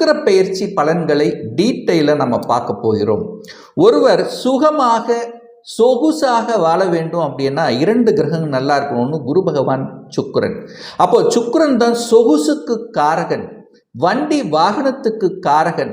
சுக்கிர பயிற்சி பலன்களை டீட்டெயிலாக நம்ம பார்க்க போகிறோம். ஒருவர் சுகமாக சொகுசாக வாழ வேண்டும் அப்படின்னா இரண்டு கிரகங்கள் நல்லா இருக்கணும்னு குரு பகவான் சுக்கிரன். அப்போ சுக்கிரன் தான் சொகுசுக்கு காரகன் வண்டி வாகனத்துக்கு காரகன்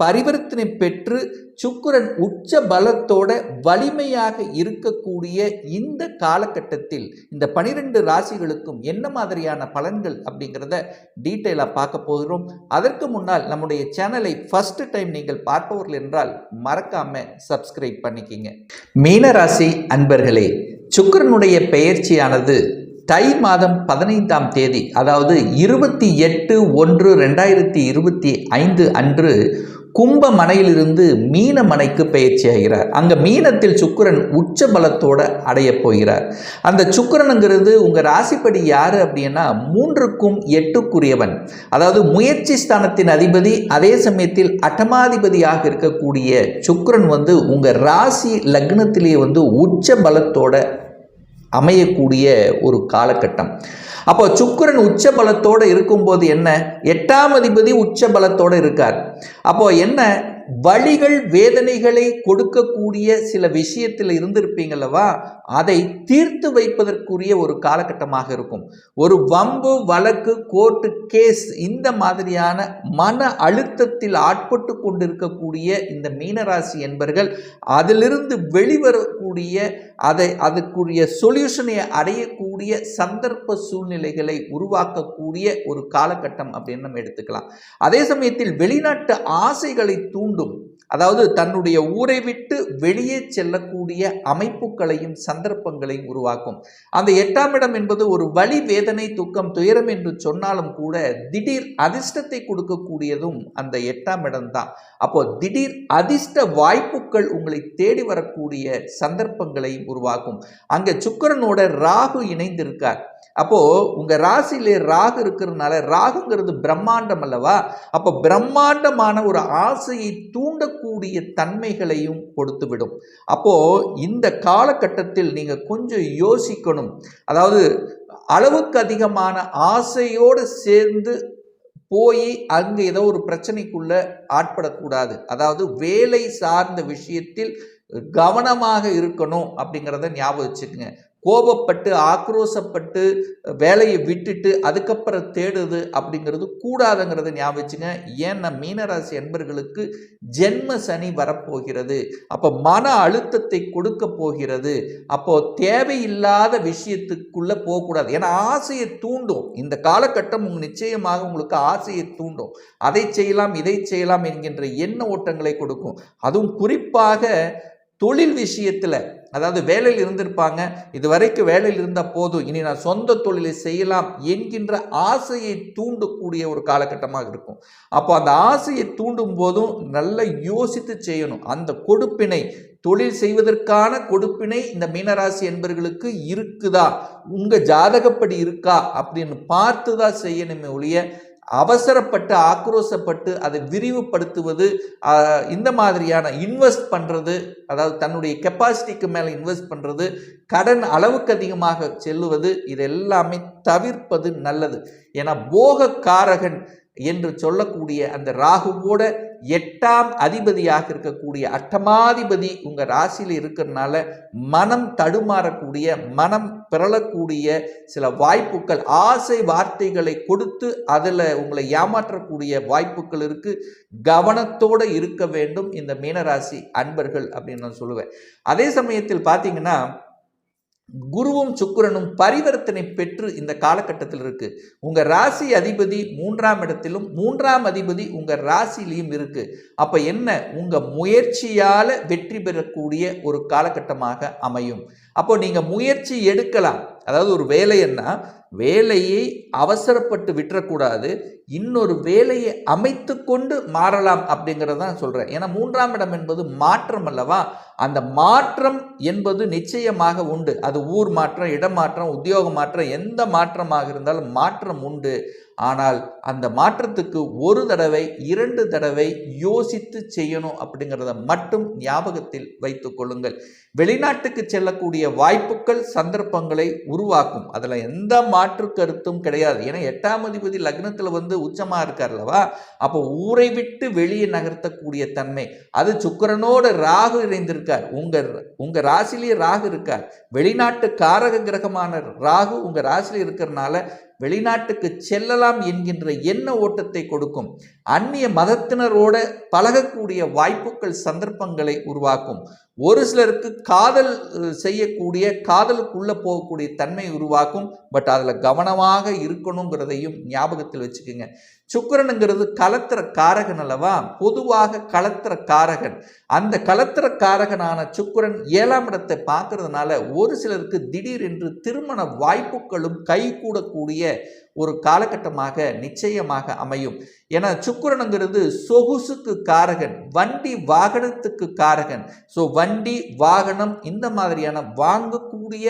பரிவர்த்தனை பெற்று சுக்கிரன் உச்ச பலத்தோட வலிமையாக இருக்கக்கூடிய இந்த காலகட்டத்தில் இந்த பனிரெண்டு ராசிகளுக்கும் என்ன மாதிரியான பலன்கள் அப்படிங்கிறத டீட்டெயிலாக பார்க்க போகிறோம். அதற்கு முன்னால் நம்முடைய சேனலை ஃபஸ்ட்டு டைம் நீங்கள் பார்ப்பவர்கள் என்றால் மறக்காம சப்ஸ்கிரைப் பண்ணிக்கிங்க. மீனராசி அன்பர்களே சுக்கிரனுடைய பெயர்ச்சியானது தை மாதம் பதினைந்தாம் தேதி அதாவது இருபத்தி எட்டு ஒன்று ரெண்டாயிரத்தி இருபத்தி ஐந்து அன்று கும்ப மனையிலிருந்து மீன மனைக்கு பயிற்சியாகிறார் அங்கே மீனத்தில் சுக்கிரன் உச்ச பலத்தோட அடைய போகிறார். அந்த சுக்கிரனுங்கிறது உங்கள் ராசிப்படி யார் அப்படின்னா மூன்றுக்கும் எட்டுக்குரியவன். அதாவது முயற்சி ஸ்தானத்தின் அதிபதி அதே சமயத்தில் அட்டமாதிபதியாக இருக்கக்கூடிய சுக்கிரன் வந்து உங்கள் ராசி லக்னத்திலேயே வந்து உச்ச பலத்தோட அமையக்கூடிய ஒரு காலகட்டம். அப்போ சுக்கிரன் உச்ச பலத்தோடு இருக்கும்போது என்ன? எட்டாம் அதிபதி உச்ச பலத்தோடு இருக்கார். அப்போ என்ன? வழிகள் வேதனைகளை கொடுக்கக்கூடிய சில விஷயத்தில் இருந்திருப்பீங்களவா அதை தீர்த்து வைப்பதற்குரிய ஒரு காலகட்டமாக இருக்கும். ஒரு வம்பு வழக்கு கோர்ட்டு கேஸ் இந்த மாதிரியான மன அழுத்தத்தில் ஆட்பட்டு கொண்டிருக்கக்கூடிய இந்த மீனராசி என்பர்கள் அதிலிருந்து வெளிவரக்கூடிய அதை அதுக்குரிய சொல்யூஷனை அடையக்கூடிய சந்தர்ப்ப சூழ்நிலைகளை உருவாக்கக்கூடிய ஒரு காலகட்டம் அப்படின்னு நம்ம எடுத்துக்கலாம். அதே சமயத்தில் வெளிநாட்டு ஆசைகளை தூண்டும் அதாவது தன்னுடைய ஊரை விட்டு வெளியே செல்லக்கூடிய அமைப்புகளையும் சந்தர்ப்பங்களையும் உருவாக்கும். அந்த எட்டாம் இடம் என்பது ஒரு வழி வேதனை துக்கம் துயரம் என்று சொன்னாலும் கூட திடீர் அதிர்ஷ்டத்தை கொடுக்கக்கூடியதும் அந்த எட்டாம் இடம்தான். அப்போ திடீர் அதிர்ஷ்ட வாய்ப்புகள் உங்களை தேடி வரக்கூடிய சந்தர்ப்பங்களையும் உருவாக்கும். அங்கே சுக்கரனோட ராகு இணைந்திருக்கார். அப்போ உங்க ராசியிலே ராகு இருக்கிறதுனால ராகுங்கிறது பிரம்மாண்டம் அல்லவா? அப்போ பிரம்மாண்டமான ஒரு ஆசையை தூண்டக்கூடிய தன்மைகளையும் கொடுத்துவிடும். அப்போ இந்த காலகட்டத்தில் நீங்க கொஞ்சம் யோசிக்கணும். அதாவது அளவுக்கு அதிகமான ஆசையோடு சேர்ந்து போய் அங்கே ஏதோ ஒரு பிரச்சனைக்குள்ள ஆட்படக்கூடாது. அதாவது வேலை சார்ந்த விஷயத்தில் கவனமாக இருக்கணும் அப்படிங்கிறத ஞாபகம் வச்சுக்கோங்க. கோபப்பட்டு ஆக்ரோசப்பட்டு வேலையை விட்டுட்டு அதுக்கப்புறம் தேடுது அப்படிங்கிறது கூடாதுங்கிறத ஞாபகம் வச்சுங்க. ஏன்னா மீனராசி என்பர்களுக்கு ஜென்ம சனி வரப்போகிறது. அப்போ மன அழுத்தத்தை கொடுக்க போகிறது. அப்போ தேவையில்லாத விஷயத்துக்குள்ளே போகக்கூடாது. ஏன்னா ஆசையை தூண்டும். இந்த காலகட்டம் உங்கள் நிச்சயமாக உங்களுக்கு ஆசையை தூண்டும். அதை செய்யலாம் இதை செய்யலாம் என்கின்ற எண்ண ஓட்டங்களை கொடுக்கும். அதுவும் குறிப்பாக தொழில் விஷயத்தில் அதாவது வேலையில் இருந்திருப்பாங்க. இதுவரைக்கும் வேலையில் இருந்தால் போதும். இனி நான் சொந்த தொழிலை செய்யலாம் என்கின்ற ஆசையை தூண்டக்கூடிய ஒரு காலகட்டமாக இருக்கும். அப்போ அந்த ஆசையை தூண்டும் போதும் நல்லா யோசித்து செய்யணும். அந்த கொடுப்பினை தொழில் செய்வதற்கான கொடுப்பினை இந்த மீனராசி என்பர்களுக்கு இருக்குதா? உங்கள் ஜாதகப்படி இருக்கா? அப்படின்னு பார்த்து தான் செய்யணுமே ஒழிய அவசரப்பட்டு ஆக்ரோசப்பட்டு அதை விரிவுபடுத்துவது இந்த மாதிரியான இன்வெஸ்ட் பண்ணுறது அதாவது தன்னுடைய கெப்பாசிட்டிக்கு மேலே இன்வெஸ்ட் பண்ணுறது கடன் அளவுக்கு அதிகமாக செல்லுவது இது எல்லாமே தவிர்ப்பது நல்லது. ஏன்னா போகக்காரகன் என்று சொல்லக்கூடிய அந்த ராகுவோட எட்டாம் அதிபதியாக இருக்கக்கூடிய அட்டமாதிபதி உங்கள் ராசியில் இருக்கிறதுனால மனம் தடுமாறக்கூடிய மனம் பிறளக்கூடிய சில வாய்ப்புகள் ஆசை வார்த்தைகளை கொடுத்து அதில் உங்களை ஏமாற்றக்கூடிய வாய்ப்புகள் இருக்கு. கவனத்தோடு இருக்க வேண்டும் இந்த மீனராசி அன்பர்கள் அப்படின்னு நான் சொல்லுவேன். அதே சமயத்தில் பார்த்தீங்கன்னா குருவும் சுக்கிரனும் பரிவர்த்தனை பெற்று இந்த காலகட்டத்தில் இருக்கு. உங்க ராசி அதிபதி மூன்றாம் இடத்திலும் மூன்றாம் அதிபதி உங்க ராசியிலையும் இருக்கு. அப்ப என்ன? உங்க முயற்சியால வெற்றி பெறக்கூடிய ஒரு காலகட்டமாக அமையும். அப்போ நீங்க முயற்சி எடுக்கலாம். அதாவது ஒரு வேலைன்னா வேலையை அவசரப்பட்டு விட்டுறக்கூடாது இன்னொரு வேலையை அமைத்து கொண்டு மாறலாம் அப்படிங்கிறத தான் சொல்கிறேன் ஏன்னா மூன்றாம் இடம் என்பது மாற்றம் அல்லவா? அந்த மாற்றம் என்பது நிச்சயமாக உண்டு. அது ஊர் மாற்றம் இடம் மாற்றம் உத்தியோக மாற்றம் எந்த மாற்றமாக இருந்தாலும் மாற்றம் உண்டு. ஆனால் அந்த மாற்றத்துக்கு ஒரு தடவை இரண்டு தடவை யோசித்து செய்யணும் அப்படிங்கிறத மட்டும் ஞாபகத்தில் வைத்து கொள்ளுங்கள். வெளிநாட்டுக்கு செல்லக்கூடிய வாய்ப்புகள் சந்தர்ப்பங்களை உருவாக்கும். அதில் எந்த மா மாற்று கருத்தும் கிடையாது. ஏன்னா எட்டாம் அதிபதி லக்னத்தில் வந்து உச்சமாக இருக்கார் அல்லவா அப்போ ஊரை விட்டு வெளியே நகர்த்தக்கூடிய தன்மை. அது சுக்கரனோட ராகு இணைந்திருக்கார். உங்கள் உங்கள் ராசிலேயே ராகு இருக்கார். வெளிநாட்டு காரக கிரகமான ராகு உங்கள் ராசியில் இருக்கிறனால வெளிநாட்டுக்கு செல்லலாம் என்கின்ற எண்ண ஓட்டத்தை கொடுக்கும். அந்நிய மதத்தினரோட பழகக்கூடிய வாய்ப்புகள் சந்தர்ப்பங்களை உருவாக்கும். ஒரு சிலருக்கு காதல் செய்யக்கூடிய காதலுக்குள்ளே போகக்கூடிய தன்மை உருவாக்கும். பட் அதில் கவனமாக இருக்கணுங்கிறதையும் ஞாபகத்தில் வச்சுக்கோங்க. சுக்கரனுங்கிறது கலத்திர காரகன் அல்லவா? பொதுவாக கலத்திர காரகன் அந்த கலத்திர காரகனான சுக்கரன் ஏழாம் இடத்தை பார்க்கறதுனால ஒரு சிலருக்கு திடீர் என்று திருமண வாய்ப்புகளும் கைகூடக்கூடிய ஒரு காலகட்டமாக நிச்சயமாக அமையும். ஏன்னா சுக்கரனுங்கிறது சொகுசுக்கு காரகன் வண்டி வாகனத்துக்கு காரகன். ஸோ வண்டி வாகனம் இந்த மாதிரியான வாங்கக்கூடிய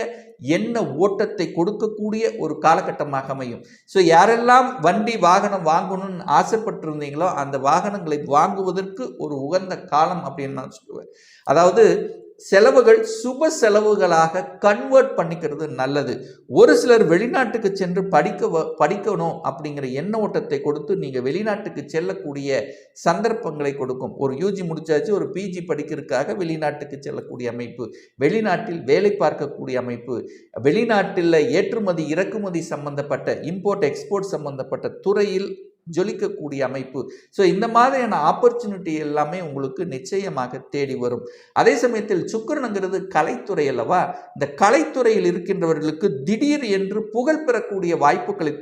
என்ன ஓட்டத்தை கொடுக்கக்கூடிய ஒரு காலகட்டமாக அமையும். ஸோ யாரெல்லாம் வண்டி வாகனம் வாங்கணும்னு ஆசைப்பட்டிருந்தீங்களோ அந்த வாகனங்களை வாங்குவதற்கு ஒரு உகந்த காலம் அப்படின்னு நான் சொல்லுவேன். அதாவது செலவுகள் சுப செலவுகளாக கன்வெர்ட் பண்ணிக்கிறது நல்லது. ஒரு சிலர் வெளிநாட்டுக்கு சென்று படிக்க படிக்கணும் அப்படிங்கிற எண்ண ஓட்டத்தை கொடுத்து நீங்கள் வெளிநாட்டுக்கு செல்லக்கூடிய சந்தர்ப்பங்களை கொடுக்கும். ஒரு யூஜி முடிச்சாச்சு ஒரு பிஜி படிக்கிறதுக்காக வெளிநாட்டுக்கு செல்லக்கூடிய அமைப்பு. வெளிநாட்டில் வேலை பார்க்கக்கூடிய அமைப்பு. வெளிநாட்டில் ஏற்றுமதி இறக்குமதி சம்பந்தப்பட்ட இம்போர்ட் எக்ஸ்போர்ட் சம்பந்தப்பட்ட துறையில் ஜொலிக்கக்கூடிய அமைப்பு. ஸோ இந்த மாதிரியான ஆப்பர்ச்சுனிட்டி எல்லாமே உங்களுக்கு நிச்சயமாக தேடி வரும். அதே சமயத்தில் சுக்கரனுங்கிறது கலைத்துறை அல்லவா? இந்த கலைத்துறையில் இருக்கின்றவர்களுக்கு திடீர் என்று புகழ் பெறக்கூடிய வாய்ப்புகளை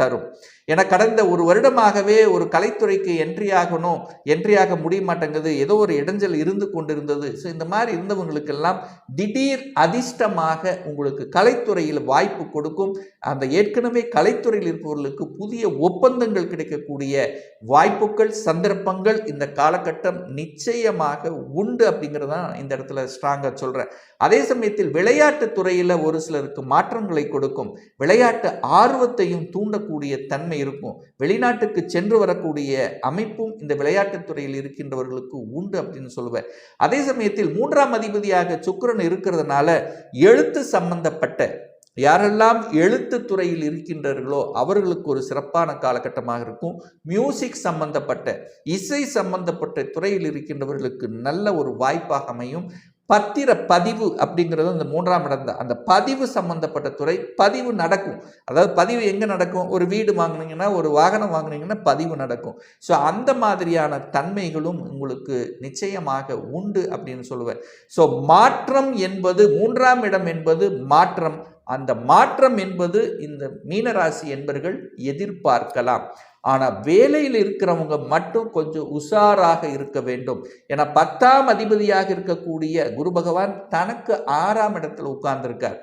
தரும். என கடந்த ஒரு வருடமாகவே ஒரு கலைத்துறைக்கு என்ட்ரி ஆகணும் என்ட்ரி ஆக முடிய மாட்டேங்குது ஏதோ ஒரு இடைஞ்சல் இருந்து கொண்டிருந்தது. ஸோ இந்த மாதிரி இருந்தவங்களுக்கெல்லாம் திடீர் அதிர்ஷ்டமாக உங்களுக்கு கலைத்துறையில் வாய்ப்பு கொடுக்கும். அந்த ஏற்கனவே கலைத்துறையில் இருப்பவர்களுக்கு புதிய ஒப்பந்தங்கள் கிடைக்கக்கூடிய வாய்ப்புகள் சந்தர்ப்பங்கள் இந்த காலகட்டம் நிச்சயமாக உண்டு அப்படிங்கிறதான் இந்த இடத்துல ஸ்ட்ராங்காக சொல்கிறேன் அதே சமயத்தில் விளையாட்டு துறையில் ஒரு சிலருக்கு மாற்றங்களை கொடுக்கும். விளையாட்டு ஆர்வத்தையும் தூண்டக்கூடிய தன்மை இருக்கும். வெளிநாட்டுக்கு சென்று வரக்கூடிய அமைப்பும் இந்த விளையாட்டுத் துறையில் இருக்கின்றவர்களுக்கு உண்டு அப்படின்னு சொல்லுவேன். அதே சமயத்தில் மூன்றாம் அதிபதியாக சுக்கரன் இருக்கிறதுனால எழுத்து சம்பந்தப்பட்ட யாரெல்லாம் எழுத்து துறையில் இருக்கின்றார்களோ அவர்களுக்கு ஒரு சிறப்பான காலகட்டமாக இருக்கும். மியூசிக் சம்பந்தப்பட்ட இசை சம்பந்தப்பட்ட துறையில் இருக்கின்றவர்களுக்கு நல்ல ஒரு வாய்ப்பாக அமையும். பத்திர பதிவு அப்படிங்கிறது அந்த மூன்றாம் இடம் தான். அந்த பதிவு சம்பந்தப்பட்ட துறை பதிவு நடக்கும். அதாவது பதிவு எங்கே நடக்கும்? ஒரு வீடு வாங்கினீங்கன்னா ஒரு வாகனம் வாங்கினீங்கன்னா பதிவு நடக்கும். ஸோ அந்த மாதிரியான தன்மைகளும் உங்களுக்கு நிச்சயமாக உண்டு அப்படின்னு சொல்லுவேன். ஸோ மாற்றம் என்பது மூன்றாம் இடம் என்பது மாற்றம். அந்த மாற்றம் என்பது இந்த மீனராசி என்பர்கள் எதிர்பார்க்கலாம். ஆனால் வேலையில் இருக்கிறவங்க மட்டும் கொஞ்சம் உஷாராக இருக்க வேண்டும். ஏன்னா பத்தாம் அதிபதியாக இருக்கக்கூடிய குரு பகவான் தனக்கு ஆறாம் இடத்துல உட்கார்ந்துருக்கார்.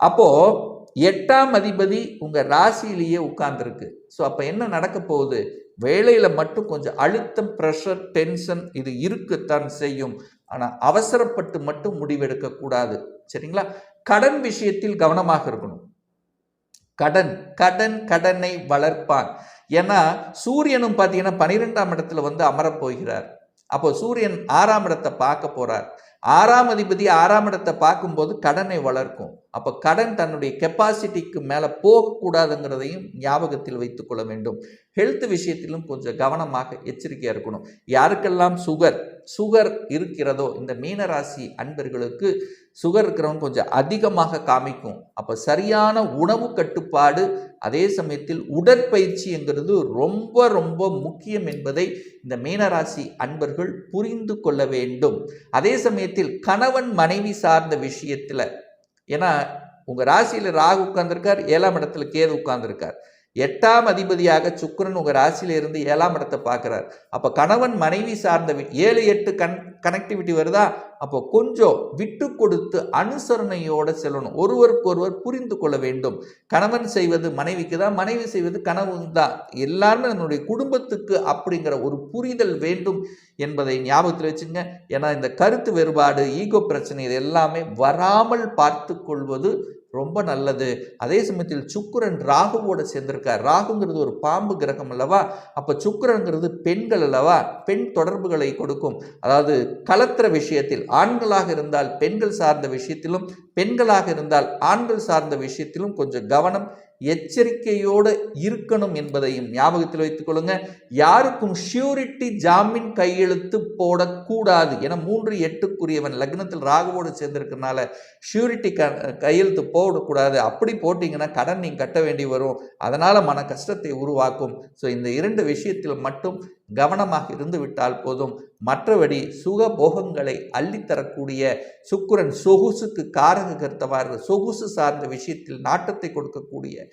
அப்போ எட்டாம் அதிபதி உங்க ராசியிலேயே உட்கார்ந்துருக்கு. ஸோ அப்போ என்ன நடக்க போகுது? வேலையில் மட்டும் கொஞ்சம் அழுத்தம் ப்ரெஷர் டென்ஷன் இது இருக்குத்தான் செய்யும். ஆனால் அவசரப்பட்டு மட்டும் முடிவெடுக்கக்கூடாது சரிங்களா? கடன் விஷயத்தில் கவனமாக இருக்கணும். கடன் கடன் கடனை வளர்ப்பான். ஏன்னா சூரியனும் பார்த்தீங்கன்னா பனிரெண்டாம் இடத்துல வந்து அமரப்போகிறார் அப்போ சூரியன் ஆறாம் இடத்தை பார்க்க போகிறார் ஆறாம் அதிபதி ஆறாம் இடத்தை பார்க்கும்போது கடனை வளர்க்கும். அப்போ கடன் தன்னுடைய கெப்பாசிட்டிக்கு மேலே போகக்கூடாதுங்கிறதையும் ஞாபகத்தில் வைத்துக்கொள்ள வேண்டும். ஹெல்த் விஷயத்திலும் கொஞ்சம் கவனமாக எச்சரிக்கையாக இருக்கணும். யாருக்கெல்லாம் சுகர் சுகர் இருக்கிறதோ இந்த மீனராசி அன்பர்களுக்கு சுகர் இருக்கிறவங்க கொஞ்சம் அதிகமாக காமிக்கும். அப்போ சரியான உணவு கட்டுப்பாடு அதே சமயத்தில் உடற்பயிற்சிங்கிறது ரொம்ப ரொம்ப முக்கியம் என்பதை இந்த மீனராசி அன்பர்கள் புரிந்து கொள்ள வேண்டும். அதே சமயத்தில் கணவன் மனைவி சார்ந்த விஷயத்தில் ஏன்னா உங்கள் ராசியில் ராகு உட்கார்ந்துருக்கார் ஏழாம் இடத்துல கேது உட்கார்ந்துருக்கார். எட்டாம் அதிபதியாக சுக்கரன் உங்கள் ராசியிலிருந்து ஏழாம் இடத்தை பார்க்குறார். அப்போ கணவன் மனைவி சார்ந்த ஏழு எட்டு கன் கனெக்டிவிட்டி வருதா? அப்போ கொஞ்சம் விட்டு கொடுத்து அனுசரணையோடு செல்லணும். ஒருவருக்கு ஒருவர் புரிந்து கொள்ள வேண்டும். கணவன் செய்வது மனைவிக்கு தான் மனைவி செய்வது கணவன் தான். எல்லாருமே நம்மளுடைய குடும்பத்துக்கு அப்படிங்கிற ஒரு புரிதல் வேண்டும் என்பதை ஞாபகத்தில் வச்சுங்க. ஏன்னா இந்த கருத்து வேறுபாடு ஈகோ பிரச்சனை இது எல்லாமே வராமல் பார்த்து கொள்வது ரொம்ப நல்லது. அதே சமயத்தில் சுக்கிரன் ராகுவோட சேர்ந்திருக்கார். ராகுங்கிறது ஒரு பாம்பு கிரகம் அல்லவா? அப்போ சுக்கிரன்கிறது பெண்கள் அல்லவா? பெண் தொடர்புகளை கொடுக்கும். அதாவது கலத்திர விஷயத்தில் ஆண்களாக இருந்தால் பெண்கள் சார்ந்த விஷயத்திலும் பெண்களாக இருந்தால் ஆண்கள் சார்ந்த விஷயத்திலும் கொஞ்சம் கவனம் எச்சரிக்கையோடு இருக்கணும் என்பதையும் ஞாபகத்தில் வைத்துக் கொள்ளுங்க யாருக்கும் ஷியூரிட்டி ஜாமீன் கையெழுத்து போடக்கூடாது. என மூன்று எட்டுக்குரியவன் லக்னத்தில் ராகுவோடு சேர்ந்திருக்கனால ஷியூரிட்டி க கையெழுத்து போடக்கூடாது. அப்படி போட்டிங்கன்னா கடன் நீங்கள் கட்ட வேண்டி வரும். அதனால் மன கஷ்டத்தை உருவாக்கும். ஸோ இந்த இரண்டு விஷயத்தில் மட்டும் கவனமாக இருந்து விட்டால் போதும். மற்றபடி சுக போகங்களை அள்ளித்தரக்கூடிய சுக்குரன் சொகுசுக்கு காரக கருத்தவாறு சொகுசு சார்ந்த விஷயத்தில் நாட்டத்தை கொடுக்கக்கூடிய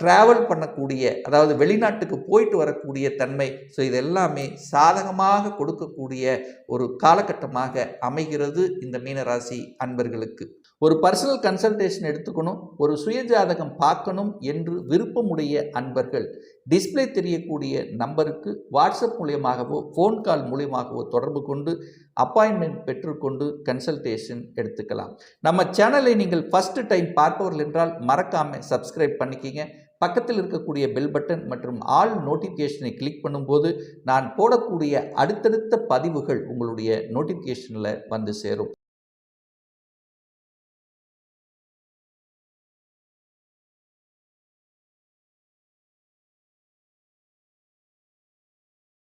ட்ராவல் பண்ணக்கூடிய அதாவது வெளிநாட்டுக்கு போயிட்டு வரக்கூடிய தன்மை. ஸோ இது எல்லாமே சாதகமாக கொடுக்கக்கூடிய ஒரு காலகட்டமாக அமைகிறது இந்த மீனராசி அன்பர்களுக்கு. ஒரு பர்சனல் கன்சல்டேஷன் எடுத்துக்கணும் ஒரு சுயஜாதகம் பார்க்கணும் என்று விருப்பமுடைய அன்பர்கள் டிஸ்ப்ளே தெரியக்கூடிய நம்பருக்கு வாட்ஸ்அப் மூலியமாகவோ ஃபோன் கால் மூலியமாகவோ தொடர்பு கொண்டு அப்பாயின்மெண்ட் பெற்றுக்கொண்டு கன்சல்டேஷன் எடுத்துக்கலாம். நம்ம சேனலை நீங்கள் ஃபஸ்ட்டு டைம் பார்ப்பவர்கள் என்றால் மறக்காமல் சப்ஸ்கிரைப் பண்ணிக்கிங்க. பக்கத்தில் இருக்கக்கூடிய பெல் பட்டன் மற்றும் ஆல் நோட்டிஃபிகேஷனை கிளிக் பண்ணும்போது நான் போடக்கூடிய அடுத்தடுத்த பதிவுகள் உங்களுடைய நோட்டிஃபிகேஷனில் வந்து சேரும்.